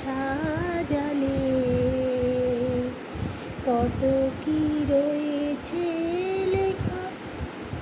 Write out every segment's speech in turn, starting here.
সাজালে। কত কি রয়েছে লেখা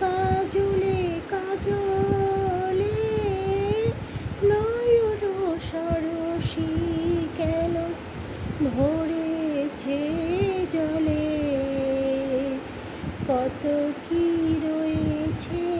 কাজলে কাজলে। নয়ন সরসী কেন ভরেছে জলে? কত কি রয়েছে